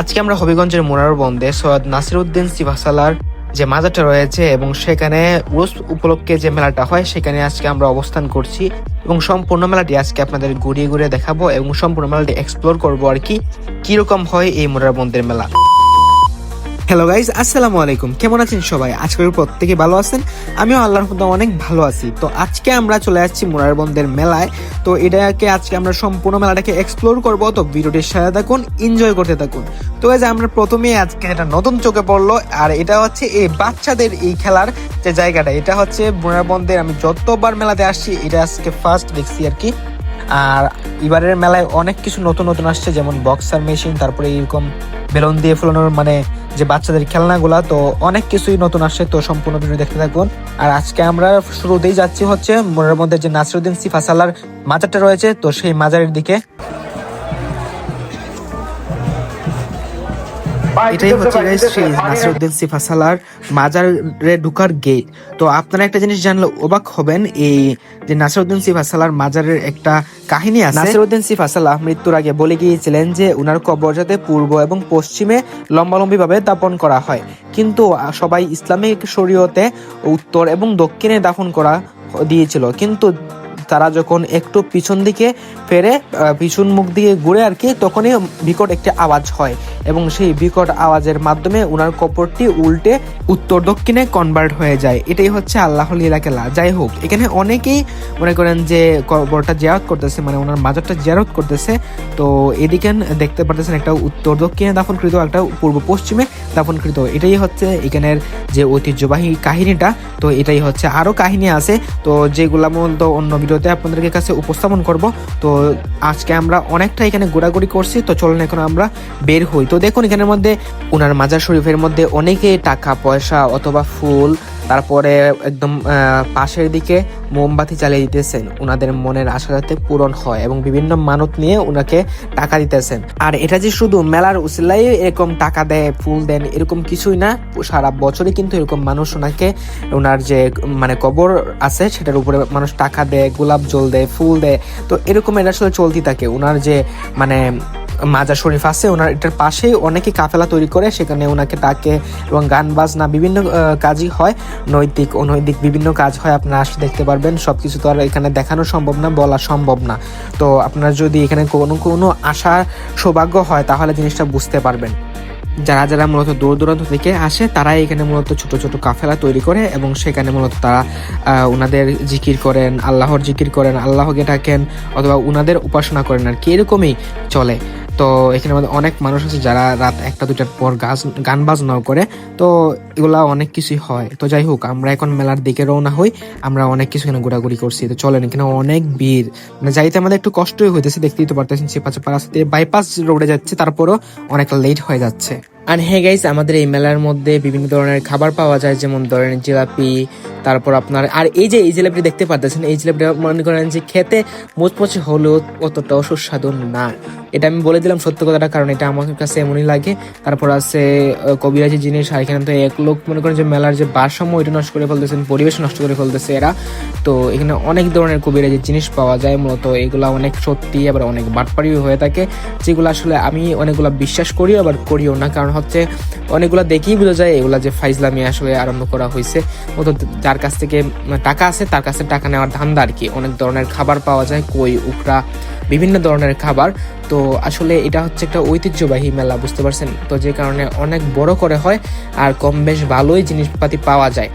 আজকে আমরা হবিগঞ্জের মোরার বন্দে সৈয়দ নাসিরউদ্দিন সিভাসালার যে মাজারটা রয়েছে এবং সেখানে উরস উপলক্ষে যে মেলাটা হয়, সেখানে আজকে আমরা অবস্থান করছি এবং সম্পূর্ণ মেলাটি আজকে আপনাদের ঘুরিয়ে ঘুরিয়ে দেখাবো এবং সম্পূর্ণ মেলাটি এক্সপ্লোর করব আর কি। কীরকম হয় এই মোরার বন্দের মেলা? হ্যালো গাইজ আসসালামু আলাইকুম কেমন আছেন সবাই? আজকের প্রত্যেকে ভালো আছেন। আমিও আল্লাহর মধ্যে অনেক ভালো আছি। তো আজকে আমরা চলে যাচ্ছি মোরারবন্দের মেলায়। তো এটাকে আজকে আমরা সম্পূর্ণ মেলাটাকে এক্সপ্লোর করব। তো ভিডিওটির সাথে থাকুন এনজয় করতে থাকুন। তো গাইজ আমরা প্রথমে আজকে এটা নতুন চোখে পড়ল, আর এটা হচ্ছে এই বাচ্চাদের এই খেলার যে জায়গাটা, এটা হচ্ছে মোরারবন্দের আমি যতবার মেলাতে আসছি, এটা আজকে ফার্স্ট দেখছি আর কি। আর এবারের মেলায় অনেক কিছু নতুন নতুন আসছে, যেমন বক্সার মেশিন তারপরে এরকম বেলুন দিয়ে ফুলানোর মানে যে বাচ্চাদের খেলনাগুলা, তো অনেক কিছুই নতুন আসছে, তো সম্পূর্ণ ভিডিও দেখতে থাকুন। আর আজকে আমরা শুরুতেই যাচ্ছি হচ্ছে মনের মধ্যে যে নাসিরুদ্দিন সিফাসালার মাজারটা রয়েছে, তো সেই মাজারের দিকে। এটাই হচ্ছে guys সেই নাসিরউদ্দিন সিফাসালার মাজারে ঢুকার গেট তো আপনারা একটা জিনিস জানলে অবাক হবেন এই যে নাসিরউদ্দিন সিফাসালার মাজারের একটা কাহিনী আছে। নাসিরউদ্দিন সিফাসালা মৃত্যুর আগে বলে গিয়েছিলেন যে উনার কবর যাতে পূর্ব এবং পশ্চিমে লম্বালম্বি ভাবে দাপন করা হয়। কিন্তু সবাই ইসলামিক শরীয়তে উত্তর এবং দক্ষিণে দাফন করা দিয়েছিল। কিন্তু তারা যখন একটু পিছন দিকে ফেরে পিছন মুখ দিয়ে ঘুরে আর কি, তখনই বিকট একটি আওয়াজ হয় এবং সেই বিকট আওয়াজের মাধ্যমে উনার কপরটি উল্টে উত্তর দক্ষিণে কনভার্ট হয়ে যায়। এটাই হচ্ছে আল্লাহ লীলা খেলা যাই হোক, এখানে অনেকেই মনে করেন যে কবরটা জিয়ারত করতেছে মানে ওনার মাজারটা জিয়ারত করতেছে। তো এদিকে দেখতে পারতেছেন একটা উত্তর দক্ষিণে দাফনকৃত, একটা পূর্ব পশ্চিমে দাফনকৃত। এটাই হচ্ছে এখানের যে ঐতিহ্যবাহী কাহিনীটা। তো এটাই হচ্ছে আরও কাহিনী আছে। তো যেগুলা মূলত অন্য ভিডিওতে আপনাদের কাছে উপস্থাপন করব। তো আজকে আমরা অনেকটা এখানে ঘোরাঘুরি করছি, তো চলুন এখন আমরা বের হই। তো দেখুন এখানের মধ্যে ওনার মাজার শরীফের মধ্যে অনেকে টাকা, পয়সা অথবা ফুল তারপরে একদম পাশের দিকে মোমবাতি জ্বালিয়ে দিতেছেন। ওনাদের মনের আশা যাতে পূরণ হয় এবং বিভিন্ন মানত নিয়ে ওনাকে টাকা দিতেছেন। আর এটা যে শুধু মেলার উসিলাই এরকম টাকা দেয়, ফুল দেন, এরকম কিছুই না, সারা বছরই কিন্তু এরকম মানুষ ওনাকে ওনার যে মানে কবর আছে, সেটার উপরে মানুষ টাকা দেয়, গোলাপ জল দেয়, ফুল দেয়। তো এরকম এটা আসলে চলতি থাকে। ওনার যে মানে মাজার শরীফ আছে ওনার এটার পাশেই অনেকে কাফেলা তৈরি করে সেখানে ওনাকে ডাকে এবং গান বাজনা বিভিন্ন কাজই হয়। নৈতিক অনৈতিক বিভিন্ন কাজ হয় আপনারা আসলে দেখতে পারবেন। সব কিছু তো আর এখানে দেখানো সম্ভব না বলা সম্ভব না। তো আপনার যদি এখানে কোনো কোনো আশার সৌভাগ্য হয় তাহলে জিনিসটা বুঝতে পারবেন। যারা যারা মূলত দূর দূরান্ত থেকে আসে তারাই এখানে মূলত ছোট ছোট কাফেলা তৈরি করে এবং সেখানে মূলত তারা আহ, উনাদের জিকির করেন আল্লাহর জিকির করেন আল্লাহকে ডাকেন অথবা উনাদের উপাসনা করেন আর কি। এরকমই চলে। তো এখানে আমাদের অনেক মানুষ আছে যারা রাত একটা দুটার পর গাছ, গান বাজনাও করে। তো এগুলা অনেক কিছুই হয়। তো যাই হোক, আমরা এখন মেলার দিকে রওনা হই। আমরা অনেক কিছু এখানে ঘোরাঘুরি করছি। তো চলেন, এখানে অনেক ভিড়। মানে যাইতে আমাদের একটু কষ্টই হইতেছে, দেখতেই তো পারতেছেন চেপা চেপা রাস্তা দিয়ে বাইপাস রোডে যাচ্ছে, তারপরও অনেক লেট হয়ে যাচ্ছে। আর হ্যাঁ গাইস আমাদের এই মেলার মধ্যে বিভিন্ন ধরনের খাবার পাওয়া যায়, যেমন ধরেন জিলাপি, তারপর আপনার, আর এই যে এই জিলাপিটা দেখতে পাচ্ছেন এই জিলাপিটা মনে করেন যে খেতে মুচমুচে হলেও অতটাও সুস্বাদু না। এটা আমি বলে দিলাম সত্য কথাটা, কারণ এটা আমার কাছে এমনই লাগে। তারপর আছে কবিরাজি জিনিস, আর এখানে তো এক লোক মনে করেন যে মেলার যে ভারসাম্য, এটা নষ্ট করে ফেলতেছেন, পরিবেশ নষ্ট করে ফেলতেছে এরা। তো এখানে অনেক ধরনের কবিরাজি জিনিস পাওয়া যায়, মূলত এগুলা অনেক সত্যি, আবার অনেক বাটপাড়িও হয়ে থাকে, যেগুলো আসলে আমি অনেকগুলা বিশ্বাস করি আবার করিও না, কারণ হচ্ছে, অনেকগুলো দেখেই বোঝা যায় এগুলা যে ফাইজলামি আসলে আরম্ভ করা হয়েছে। মতো যার কাছ থেকে টাকা আছে, তার কাছে টাকা নেওয়ার ধান্দা আর কি। অনেক ধরনের খাবার পাওয়া যায়, কই উকরা বিভিন্ন ধরনের খাবার। তো আসলে এটা হচ্ছে একটা ঐতিহ্যবাহী মেলা, বুঝতে পারছেন? তো যে কারণে অনেক বড় করে হয় আর কম বেশ ভালোই জিনিসপাতি পাওয়া যায়।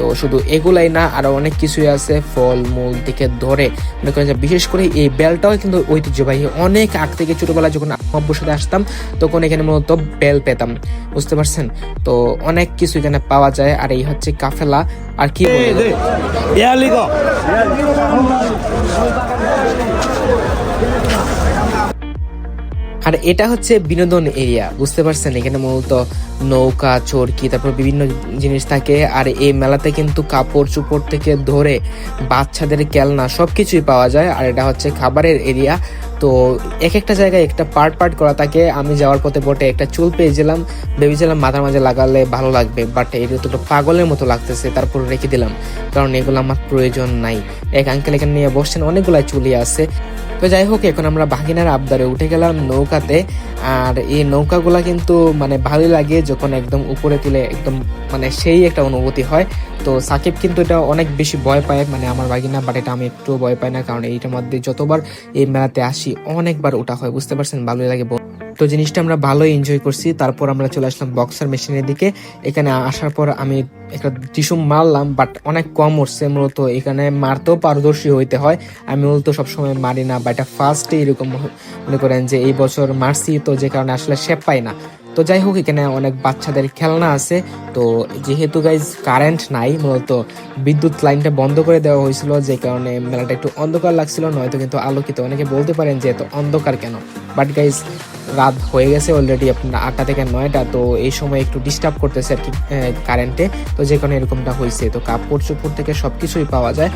তো শুধু এগুলাই না আরও অনেক কিছুই আছে ফল মূল থেকে ধরে। মনে করেন বিশেষ করে এই বেলটাও কিন্তু ঐতিহ্যবাহী। অনেক আগ থেকে ছোটবেলায় যখন আব্বুর সাথে আসতাম তখন এখানে মূলত বেল পেতাম। বুঝতে পারছেন? তো অনেক কিছু এখানে পাওয়া যায়। আর এই হচ্ছে কাফেলা। আর কি এটা হচ্ছে বিনোদন এরিয়া, বুঝতে পারছেন? এখানে মূলত নৌকা, চরকি, তারপর বিভিন্ন জিনিস থাকে। আর এই মেলাতে কিন্তু কাপড় চুপড় থেকে ধরে বাচ্চাদের খেলনা সবকিছুই পাওয়া যায়। আর এটা হচ্ছে খাবারের এরিয়া। তো এক একটা জায়গায় একটা পার্ট পার্ট করা থাকে। আমি যাওয়ার পথে বটে একটা চুল পেয়েছিলাম ভেবেছিলাম মাথার মাঝে লাগালে ভালো লাগবে বাট এটা তো পাগলের মতো লাগতেছে, তারপর রেখে দিলাম, কারণ এগুলো আমার প্রয়োজন নাই। এক আঙ্কেল এখানে নিয়ে বসছেন, অনেকগুলাই চুলি আছে। তো যাই হোক, এখন আমরা বাগিনার আবদারে উঠে গেলাম নৌকাতে, আর এই নৌকাগুলা কিন্তু মানে ভালোই লাগে যখন একদম উপরে তুলে একদম মানে সেই একটা অনুভূতি হয়। তো সাকিব কিন্তু এটা অনেক বেশি ভয় পায় মানে আমার বাগিনা বাট এটা আমি একটু ভয় পাই না, কারণ এইটার মধ্যে যতবার এই মেলাতে আসি অনেকবার ওটা হয়, বুঝতে পারছেন? ভালোই লাগে তো জিনিসটা আমরা ভালোই এনজয় করছি। তারপর আমরা চলে আসলাম বক্সার মেশিনের দিকে। এখানে আসার পর আমি একটা টিস্যু মারলাম বাট অনেক কম উঠছে, মূলত এখানে মারতেও পারদর্শী হইতে হয়। আমি মূলত সবসময় মারি না বা এটা ফার্স্টে এরকম মনে করেন যে এই বছর মারছি, তো যে কারণে আসলে শেপ পাই না। তো যাই হোক, এখানে অনেক বাচ্চাদের খেলনা আছে। তো যেহেতু গাইজ কারেন্ট নাই, মূলত বিদ্যুৎ লাইনটা বন্ধ করে দেওয়া হয়েছিল, যে কারণে মেলাটা একটু অন্ধকার লাগছিল। নয়তো কিন্তু আলোকিত, অনেকে বলতে পারেন যে এত অন্ধকার কেন? বাট গাইজ রাত হয়ে গেছে অলরেডি আপনার আটটা থেকে নয়টা, তো এই সময় একটু ডিস্টার্ব করতেছে আর কি কারেন্টে তো যে কারণে এরকমটা হয়েছে। তো কাপড় চোপড় থেকে সবকিছুই পাওয়া যায়।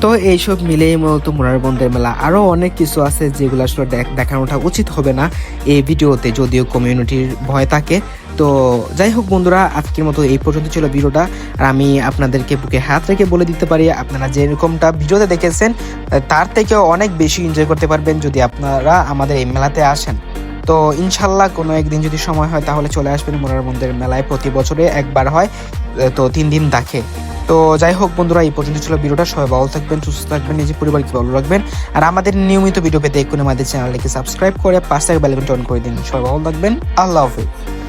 তো এইসব মিলেই মূলত মুরার বন্ধের মেলা। আরও অনেক কিছু আছে যেগুলো আসলে দেখ- দেখানোটা উচিত হবে না এই ভিডিওতে, যদিও কমিউনিটির ভয় থাকে। তো যাই হোক বন্ধুরা, আজকের মতো এই পর্যন্ত ছিল ভিডিওটা। আর আমি আপনাদেরকে বুকে হাত রেখে বলে দিতে পারি, আপনারা যেরকমটা ভিডিওতে দেখেছেন, তার থেকেও অনেক বেশি এনজয় করতে পারবেন যদি আপনারা আমাদের এই মেলাতে আসেন। তো ইনশাল্লাহ কোনো একদিন যদি সময় হয় তাহলে চলে আসবেন মোরার মন্দির মেলায় প্রতি বছরে একবার হয় তো তিন দিন দেখে তো যাই হোক বন্ধুরা, এই পর্যন্ত ছিল ভিডিওটা। সবাই ভালো থাকবেন, সুস্থ থাকবেন, নিজের পরিবারকে ভালো রাখবেন। আর আমাদের নিয়মিত ভিডিও পেতে এক্ষুনি আমাদের চ্যানেলটিকে সাবস্ক্রাইব করে পাশে বেল আইকনটা অন করে দিন। সবাই ভালো থাকবেন। আল্লাহ হাফিজ।